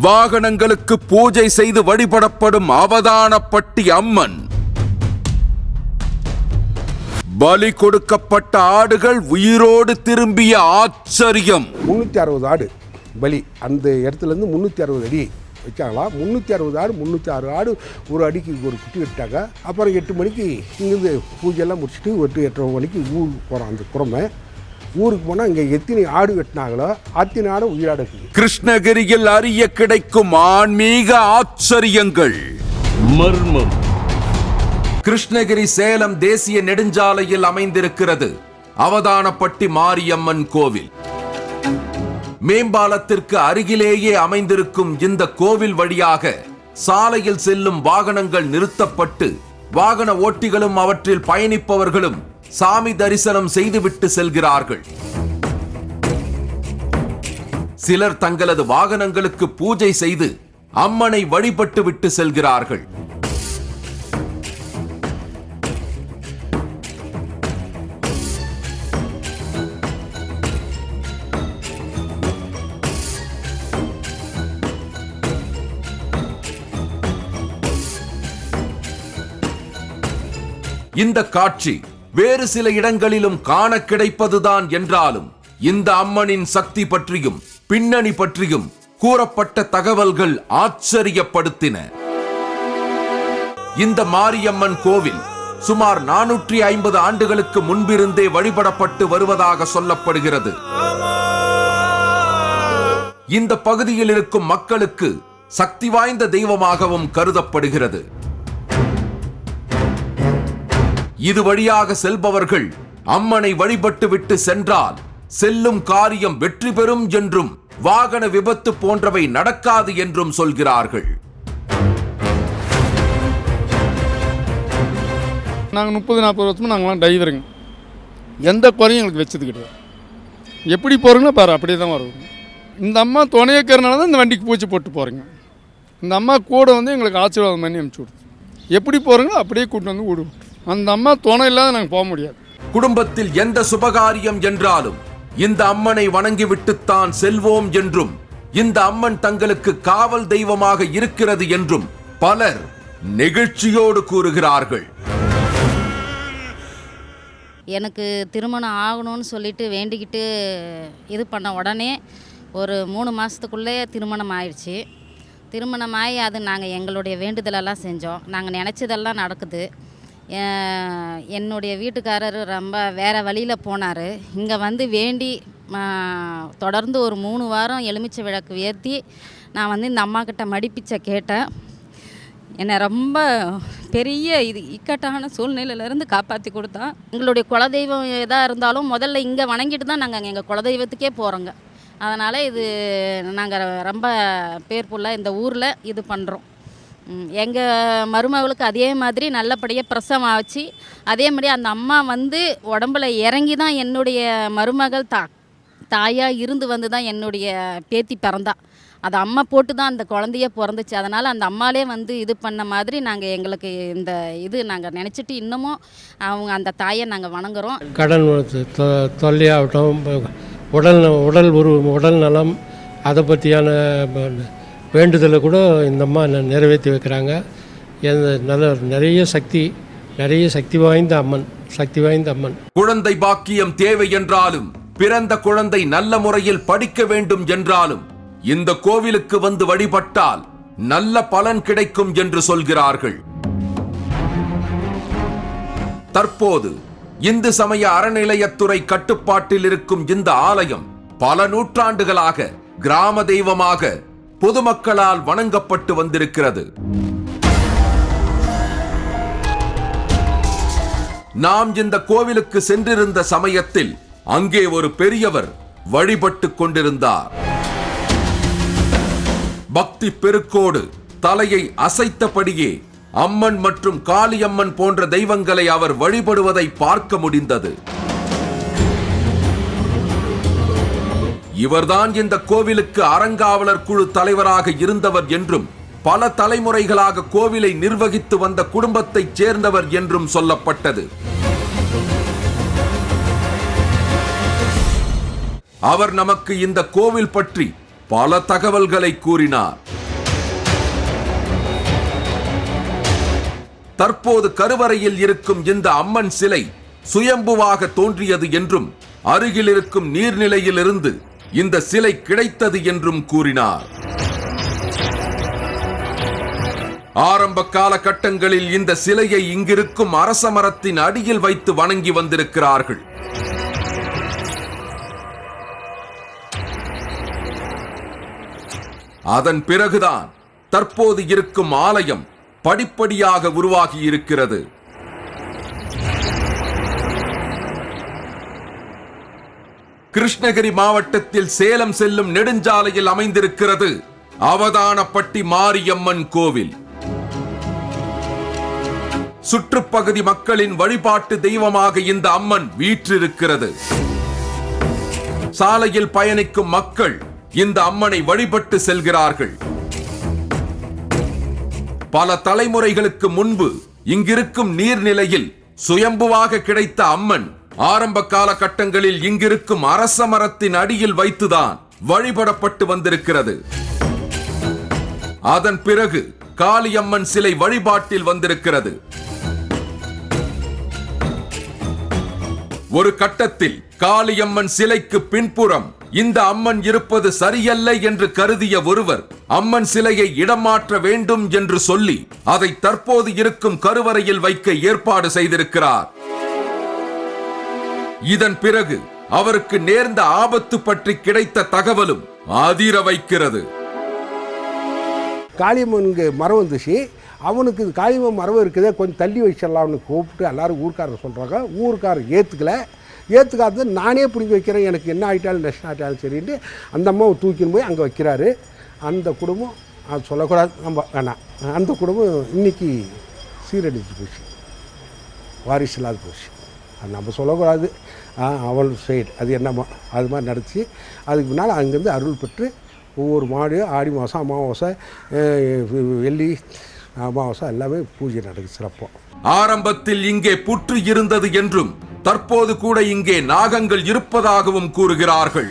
வாகனங்களுக்கு பூஜை செய்து வழிபடப்படும் அவதானப்பட்டி அம்மன். பலி கொடுக்கப்பட்ட ஆடுகள் உயிரோடு திரும்பிய ஆச்சரியம். முன்னூற்றி அறுபது ஆடு பலி. அந்த இடத்துலேருந்து முந்நூற்றி அறுபது அடி வச்சாங்களா? முந்நூற்றி அறுபது ஆடு முந்நூற்றி ஆறு ஆடு ஒரு அடிக்கு ஒரு குட்டி வெட்டாங்க அப்புறம் எட்டு மணிக்கு இங்கேருந்து பூஜையெல்லாம் முடிச்சுட்டு எட்டு எட்டரை மணிக்கு ஊர் போகிறோம் அந்த குரமை. ஊருக்கு போனால் இங்கே எத்தனை ஆடு வெட்டினாங்களோ அத்தனை ஆடு உயிராட இருக்குது. கிருஷ்ணகிரியில் அறிய கிடைக்கும் ஆன்மீக ஆச்சரியங்கள். மர்மம். கிருஷ்ணகிரி சேலம் தேசிய நெடுஞ்சாலையில் அமைந்திருக்கிறது அவதானப்பட்டி மாரியம்மன் கோவில். மேம்பாலத்திற்கு அருகிலேயே அமைந்திருக்கும் இந்த கோவில் வழியாக சாலையில் செல்லும் வாகனங்கள் நிறுத்தப்பட்டு வாகன ஓட்டிகளும் அவற்றில் பயணிப்பவர்களும் சாமி தரிசனம் செய்துவிட்டு செல்கிறார்கள். சிலர் தங்களது வாகனங்களுக்கு பூஜை செய்து அம்மனை வழிபட்டு விட்டு செல்கிறார்கள். இந்த காட்சி வேறு சில இடங்களிலும் காண கிடைப்பதுதான் என்றாலும் இந்த அம்மனின் சக்தி பற்றியும் பின்னணி பற்றியும் கூறப்பட்ட தகவல்கள் ஆச்சரியப்படுத்தின. இந்த மாரியம்மன் கோவில் சுமார் நானூற்றி ஐம்பது ஆண்டுகளுக்கு முன்பிருந்தே வழிபடப்பட்டு வருவதாக சொல்லப்படுகிறது. இந்த பகுதியில் இருக்கும் மக்களுக்கு சக்தி வாய்ந்த தெய்வமாகவும் கருதப்படுகிறது. இது வழியாக செல்பவர்கள் அம்மனை வழிபட்டு விட்டு சென்றால் செல்லும் காரியம் வெற்றி பெறும் என்றும் வாகன விபத்து போன்றவை நடக்காது என்றும் சொல்கிறார்கள். நாங்கள் முப்பது நாற்பது வருஷமும் நாங்களாம் டிரைவருங்க எந்த குறையும் எங்களுக்கு வச்சது கிடையாது. எப்படி போகிறோங்களோ பாரு அப்படியே தான் வருவோம். இந்த அம்மா துணையக்கிறனால தான் இந்த வண்டிக்கு பூச்சி போட்டு போகிறேங்க இந்த அம்மா கூட வந்து எங்களுக்கு ஆசீர்வாதம் பண்ணி அனுப்பிச்சி விடுது எப்படி போகிறோங்களோ அப்படியே கூட்டு வந்து விடுவோம் அந்த அம்மா துணை இல்லாத நாங்கள் போக முடியாது. குடும்பத்தில் எந்த சுபகாரியம் என்றாலும் இந்த அம்மனை வணங்கிவிட்டுத்தான் செல்வோம் என்றும் இந்த அம்மன் தங்களுக்கு காவல் தெய்வமாக இருக்கிறது என்றும் பலர் நெகிழ்ச்சியோடு கூறுகிறார்கள். எனக்கு திருமணம் ஆகணும்னு சொல்லிட்டு வேண்டிக்கிட்டு இது பண்ண உடனே ஒரு மூணு மாதத்துக்குள்ளே திருமணம் ஆயிடுச்சு. திருமணம் ஆகி அது நாங்கள் எங்களுடைய வேண்டுதலெல்லாம் செஞ்சோம். நாங்கள் நினச்சதெல்லாம் நடக்குது. என்னுடைய வீட்டுக்காரர் ரொம்ப வேறு வழியில் போனார். இங்கே வந்து வேண்டி தொடர்ந்து ஒரு மூணு வாரம் எலுமிச்சை விளக்கு ஏற்றி நான் வந்து இந்த அம்மா கிட்ட மடிப்பிச்சை கேட்டேன். என்னை ரொம்ப பெரிய இது இக்கட்டான சூழ்நிலையிலேருந்து காப்பாற்றி கொடுத்தா. எங்களுடைய குலதெய்வம் எதாக இருந்தாலும் முதல்ல இங்கே வணங்கிட்டு தான் நாங்கள் எங்கள் குலதெய்வத்துக்கே போகிறோங்க அதனால் இது நாங்கள் ரொம்ப பேர்ஃபுல்லாக இந்த ஊரில் இது பண்ணுறோம் எங்கள் மருமகளுக்கு அதே மாதிரி நல்லபடியாக பிரசவம் ஆச்சு. அதே மாதிரி அந்த அம்மா வந்து உடம்புல இறங்கி தான் என்னுடைய மருமகள் தா தாயாக இருந்து வந்து தான் என்னுடைய பேத்தி பிறந்தா. அது அம்மா போட்டு தான் அந்த குழந்தைய பிறந்துச்சு. அதனால் அந்த அம்மாலே வந்து இது பண்ண மாதிரி நாங்கள் எங்களுக்கு இந்த இது நாங்கள் நினச்சிட்டு இன்னமும் அவங்க அந்த தாயை நாங்கள் வணங்குறோம். கடன் தொல்லையாகட்டும் உடல் உடல் உரு உடல் நலம் அதை பற்றியான வேண்டுதலை கூட இந்த அம்மா நிறைவேற்றி வைக்கிறாங்க. எந்த நல்ல நிறைய சக்தி நிறைய சக்தி வாய்ந்த அம்மன் சக்தி வாய்ந்த அம்மன். குழந்தை பாக்கியம் தேவை என்றாலும் பிறந்த குழந்தை நல்ல முறையில் படிக்க வேண்டும் என்றாலும் இந்த கோவிலுக்கு வந்து வழிபட்டால் நல்ல பலன் கிடைக்கும் என்று சொல்கிறார்கள். தற்போது இந்து சமய அறநிலையத்துறை கட்டுப்பாட்டில் இருக்கும் இந்த ஆலயம் பல நூற்றாண்டுகளாக கிராம தெய்வமாக பொதுமக்களால் வணங்கப்பட்டு வந்திருக்கிறது. நாம் இந்த கோவிலுக்கு சென்றிருந்த சமயத்தில் அங்கே ஒரு பெரியவர் வழிபட்டு கொண்டிருந்தார். பக்தி பெருக்கோடு தலையை அசைத்தபடியே அம்மன் மற்றும் காளியம்மன் போன்ற தெய்வங்களை அவர் வழிபடுவதை பார்க்க முடிந்தது. இவர்தான் இந்த கோவிலுக்கு அறங்காவலர் குழு தலைவராக இருந்தவர் என்றும் பல தலைமுறைகளாக கோவிலை நிர்வகித்து வந்த குடும்பத்தைச் சேர்ந்தவர் என்றும் சொல்லப்பட்டது. அவர் நமக்கு இந்த கோவில் பற்றி பல தகவல்களை கூறினார். தற்போது கருவறையில் இருக்கும் இந்த அம்மன் சிலை சுயம்புவாக தோன்றியது என்றும் அருகில் இருக்கும் நீர்நிலையிலிருந்து இந்த சிலை கிடைத்தது என்றும் கூறினார். ஆரம்ப காலகட்டங்களில் இந்த சிலையை இங்கிருக்கும் அரச மரத்தின் அடியில் வைத்து வணங்கி வந்திருக்கிறார்கள். அதன் பிறகுதான் தற்போது இருக்கும் ஆலயம் படிப்படியாக உருவாகி இருக்கிறது கிருஷ்ணகிரி மாவட்டத்தில் சேலம் செல்லும் நெடுஞ்சாலையில் அமைந்திருக்கிறது அவதானப்பட்டி மாரியம்மன் கோவில். சுற்றுப்பகுதி மக்களின் வழிபாட்டு தெய்வமாக இந்த அம்மன் வீற்றிருக்கிறது. சாலையில் பயணிக்கும் மக்கள் இந்த அம்மனை வழிபட்டு செல்கிறார்கள். பல தலைமுறைகளுக்கு முன்பு இங்கிருக்கும் நீர்நிலையில் சுயம்புவாக கிடைத்த அம்மன் ஆரம்ப காலகட்டங்களில் இங்கிருக்கும் அரச மரத்தின் அடியில் வைத்துதான் வழிபடப்பட்டு வந்திருக்கிறது. அதன் பிறகு காளியம்மன் சிலை வழிபாட்டில் வந்திருக்கிறது. ஒரு கட்டத்தில் காளியம்மன் சிலைக்கு பின்புறம் இந்த அம்மன் இருப்பது சரியல்ல என்று கருதிய ஒருவர் அம்மன் சிலையை இடமாற்ற வேண்டும் என்று சொல்லி அதை தற்போது இருக்கும் கருவறையில் வைக்க ஏற்பாடு செய்திருக்கிறார். இதன் பிறகு அவருக்கு நேர்ந்த ஆபத்து பற்றி கிடைத்த தகவலும் அதிர வைக்கிறது. காளியம்மனுக்கு மரம் வந்துச்சு. அவனுக்கு காளியம்மன் மரம் இருக்குதே கொஞ்சம் தள்ளி வச்சிடலாம்னு கூப்பிட்டு எல்லாரும் ஊர்க்காரர் சொல்கிறாங்க ஊர்க்காரர் ஏற்றுக்கல ஏற்றுக்காதது நானே பிடிங்கி வைக்கிறேன் எனக்கு என்ன ஆகிட்டாலும் நஷ்டம் ஆகிட்டாலும் சரின்ட்டு அந்த அம்மாவை தூக்கின்னு போய் அங்கே வைக்கிறாரு. அந்த குடும்பம் அது சொல்லக்கூடாது நம்ம வேணாம். அந்த குடும்பம் இன்னைக்கு சீரழிஞ்சு போச்சு. வாரிசு இல்லாத போச்சு. அது நம்ம சொல்லக்கூடாது. அவள் சைடு. அது என்னமோ அது மாதிரி நடத்தி அதுக்கு முன்னால் அங்கேருந்து அருள் பெற்று ஒவ்வொரு மாடு ஆடி மாதம் அமாவாசை வெள்ளி அமாவாசை எல்லாமே பூஜை நடக்குது சிறப்பாக ஆரம்பத்தில் இங்கே புற்று இருந்தது என்றும் தற்போது கூட இங்கே நாகங்கள் இருப்பதாகவும் கூறுகிறார்கள்.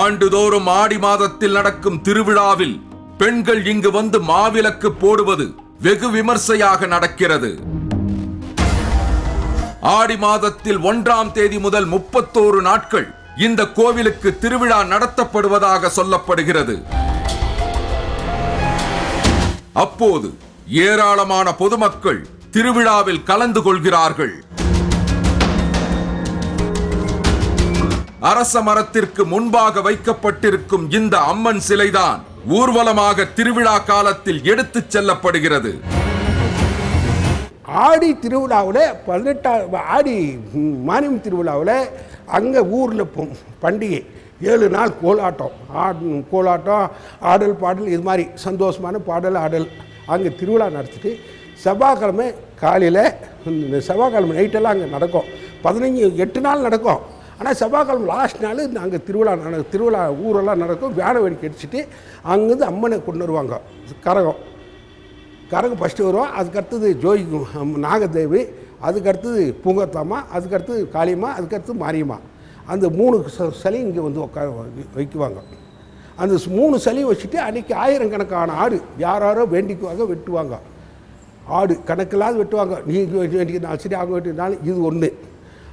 ஆண்டுதோறும் ஆடி மாதத்தில் நடக்கும் திருவிழாவில் பெண்கள் இங்கு வந்து மாவிளக்கு போடுவது வெகு விமர்சையாக நடக்கிறது. ஆடி மாதத்தில் ஒன்றாம் தேதி முதல் முப்பத்தோரு நாட்கள் இந்த கோவிலுக்கு திருவிழா நடத்தப்படுவதாக சொல்லப்படுகிறது. அப்போது ஏராளமான பொதுமக்கள் திருவிழாவில் கலந்து கொள்கிறார்கள். அரச மரத்திற்கு முன்பாக வைக்கப்பட்டிருக்கும் இந்த அம்மன் சிலைதான் ஊர்வலமாக திருவிழா காலத்தில் எடுத்துச் செல்லப்படுகிறது. ஆடி திருவிழாவில் பதினெட்டாம் ஆடி ம், மானியம் திருவிழாவில் அங்கே ஊரில் பண்டிகை. ஏழு நாள் கோலாட்டம். ஆட் கோலாட்டம் ஆடல் பாடல் இது மாதிரி சந்தோஷமான பாடல் ஆடல். அங்கே திருவிழா நடத்திட்டு செவ்வாய்க்கிழமை காலையில் இந்த செவ்வாய்க்கிழமை நைட்டெல்லாம் அங்கே நடக்கும். பதினஞ்சு எட்டு நாள் நடக்கும். ஆனால் செவ்வாய்க்கிழமை லாஸ்ட் நாள் அங்கே திருவிழா நட திருவிழா ஊரெல்லாம் நடக்கும். வேலை வெடிக்க அடிச்சுட்டு அங்கேருந்து அம்மனை கொண்டு வருவாங்க. கரகம். கரகம் ஃபஸ்ட்டு வரும் அதுக்கடுத்தது அடுத்தது நாகதேவி அதுக்கடுத்தது பூங்கத்தம்மா அதுக்கடுத்தது காளியம்மா அதுக்கடுத்து மாரியம்மா. அந்த மூணு ச- சிலையும் இங்கே வந்து உட்கார வைக்குவாங்க. அந்த மூணு சிலையும் வச்சுட்டு அன்றைக்கி ஆயிரக்கணக்கான ஆடு யாராரோ வேண்டிக்குவாங்க வெட்டுவாங்க. ஆடு கணக்கில்லாத வெட்டுவாங்க. நீங்கள் வேண்டிக்கு சரி அவங்க வேண்டினாலும் இது ஒன்று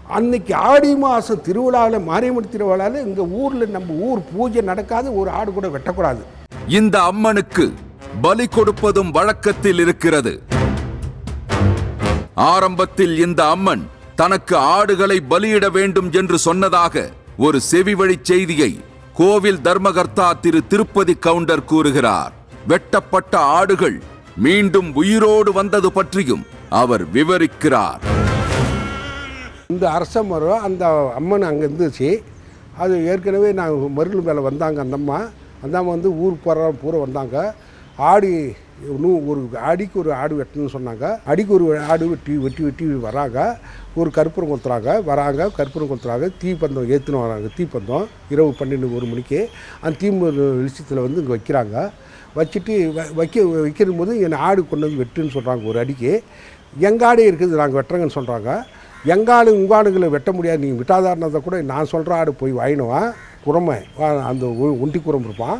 அன்னைக்கு ஆடி மாதம் திருவிழாவில் மாரியம்மன் திருவிழாவில் இங்கே ஊரில் நம்ம ஊர் பூஜை நடக்காது ஒரு ஆடு கூட வெட்டக்கூடாது. இந்த அம்மனுக்கு பலி கொடுப்பதும் வழக்கத்தில் இருக்கிறது. ஆரம்பத்தில் இந்த அம்மன் தனக்கு ஆடுகளை பலியிட வேண்டும் என்று சொன்னதாக ஒரு செவிவழி செய்தியை கோவில் தர்மகர்த்தா திரு திருப்பதி கவுண்டர் கூறுகிறார். வெட்டப்பட்ட ஆடுகள் மீண்டும் உயிரோடு வந்தது பற்றியும் அவர் விவரிக்கிறார். இந்த அரச மரம் அந்த அம்மன் அங்கே இருந்துச்சு. அது ஏற்கனவே நாங்கள் மருள் மேலே வந்தாங்க அந்த அம்மா. அந்த அம்மா வந்து ஊர் போகிற பூரா வந்தாங்க. ஆடு இன்னும் ஒரு அடிக்கு ஒரு ஆடு வெட்டணும்னு சொன்னாங்க. அடிக்கு ஒரு ஆடு வெட்டி வெட்டி வெட்டி வராங்க. ஒரு கற்பூரம் கொத்துறாங்க. வராங்க கற்பூரம் கொத்துறாங்க. தீப்பந்தம் ஏற்றுன்னு வராங்க. தீப்பந்தம் இரவு பன்னெண்டு ஒரு மணிக்கு. அந்த தீ வெளிச்சத்தில் வந்து இங்கே வைக்கிறாங்க. வச்சுட்டு வ- வைக்க வைக்கிற போது என் ஆடு கொண்டு வந்து வெட்டுன்னு சொல்கிறாங்க ஒரு அடிக்கு. எங்கள் ஆடு இருக்குது நாங்கள் வெட்டுறோங்கன்னு சொல்கிறாங்க எங்கள் ஆடு உங்கள் ஆடுகளை வெட்ட முடியாது. நீங்கள் விட்டாதாரணத்தை கூட நான் சொல்கிற ஆடு போய் வாங்கினுவேன் குரமை அந்த ஒண்டி குரம் இருப்பான்.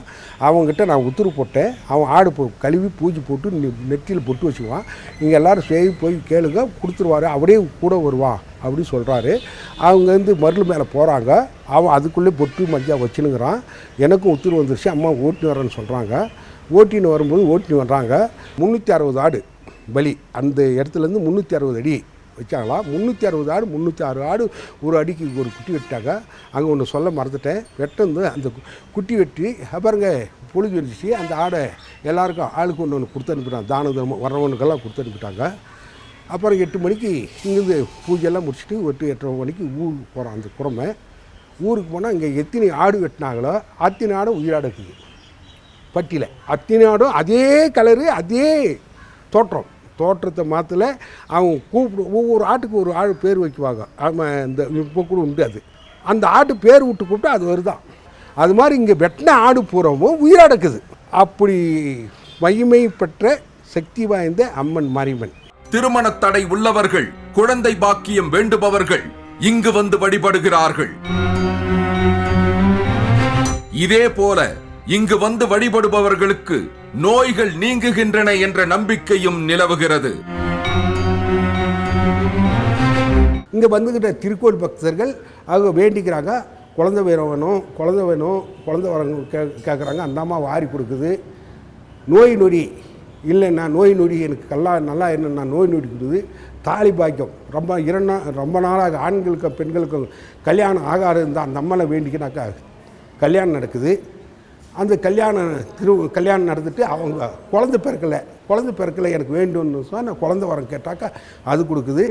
அவங்ககிட்ட நான் உத்தரவு போட்டேன். அவன் ஆடு போ கழுவி பூஜை போட்டு நெற்றியில் பொட்டு வச்சுக்குவான். நீங்கள் எல்லோரும் சேவி போய் கேளுங்க கொடுத்துருவாரு அப்படியே கூட வருவான் அப்படின்னு சொல்கிறாரு அவங்க வந்து மருள் மேலே போகிறாங்க அவன் அதுக்குள்ளே பொட்டு மஞ்சா வச்சுனுங்கிறான். எனக்கும் உத்தரவு வந்துருச்சு. அம்மா ஓட்டின்னு வரேன்னு சொல்கிறாங்க ஓட்டின்னு வரும்போது ஓட்டின்னு வர்றாங்க. முந்நூற்றி அறுபது ஆடு பலி. அந்த இடத்துலேருந்து முந்நூற்றி அறுபது அடி வச்சாங்களாம் முந்நூற்றி அறுபது ஆடு முந்நூற்றி ஆறு ஆடு ஒரு அடிக்கு ஒரு குட்டி வெட்டாங்க அங்கே ஒன்று சொல்ல மறந்துட்டேன். வெட்டந்து அந்த குட்டி வெட்டி அப்புறங்க பொழுது வந்துச்சு அந்த ஆடை எல்லாருக்கும் ஆளுக்கு ஒன்று ஒன்று கொடுத்து அனுப்பிட்டாங்க. தான தர்மம் வர்றவனுக்கெல்லாம் கொடுத்து அனுப்பிட்டாங்க. அப்புறம் எட்டு மணிக்கு இங்கேருந்து பூஜையெல்லாம் முடிச்சுட்டு எட்டு எட்டரை மணிக்கு ஊருக்கு போகிறோம் அந்த குறமை ஊருக்கு போனால் இங்கே எத்தனை ஆடு வெட்டினாங்களோ அத்தனை ஆடும் உயிராடு இருக்குது பட்டியில். அத்தனை ஆடும் அதே கலரு அதே தோற்றம். தோற்றத்தை மாற்றல அவங்க கூப்பிடு ஒவ்வொரு ஆட்டுக்கு ஒரு ஆடு பேர் வைக்குவாங்க. ஆமாம் இந்த இப்போ கூட உண்டு அது. அந்த ஆட்டு பேர் விட்டு கூப்பிட்டா அது வருதான் அது மாதிரி இங்கே வெட்டின ஆடு பூராவும் உயிரடக்குது அப்படி மகிமை பெற்ற சக்தி வாய்ந்த அம்மன் மாரியம்மன். திருமண தடை உள்ளவர்கள் குழந்தை பாக்கியம் வேண்டுபவர்கள் இங்கு வந்து வழிபடுகிறார்கள். இதே போல இங்கு வந்து வழிபடுபவர்களுக்கு நோய்கள் நீங்குகின்றன என்ற நம்பிக்கையும் நிலவுகிறது. இங்கே வந்துக்கிட்ட திருக்கோள் பக்தர்கள் அவங்க வேண்டிக்கிறாங்க. குழந்தை வேணும் வேணும் குழந்தை வேணும் குழந்தை வரங்க கே கேட்குறாங்க அந்த அம்மா வாரி கொடுக்குது. நோய் நொடி இல்லைண்ணா நோய் நொடி எனக்கு கல்லா நல்லா என்னென்னா நோய் நொடி கொடுக்குது தாலி பாக்கியம் ரொம்ப இரண்டா ரொம்ப நாளாக ஆண்களுக்கும் பெண்களுக்கும் கல்யாணம் ஆகாது இருந்தால் அந்த அம்மாவை வேண்டிக்கினாக்கா கல்யாணம் நடக்குது. அந்த கல்யாணம் திரு கல்யாணம் நடந்துட்டு அவங்க குழந்தை பிறக்கலை. குழந்தை பிறக்கலை எனக்கு வேண்டும்னு சொன்னால் குழந்தை வரம் கேட்டாக்கா அது கொடுக்குது.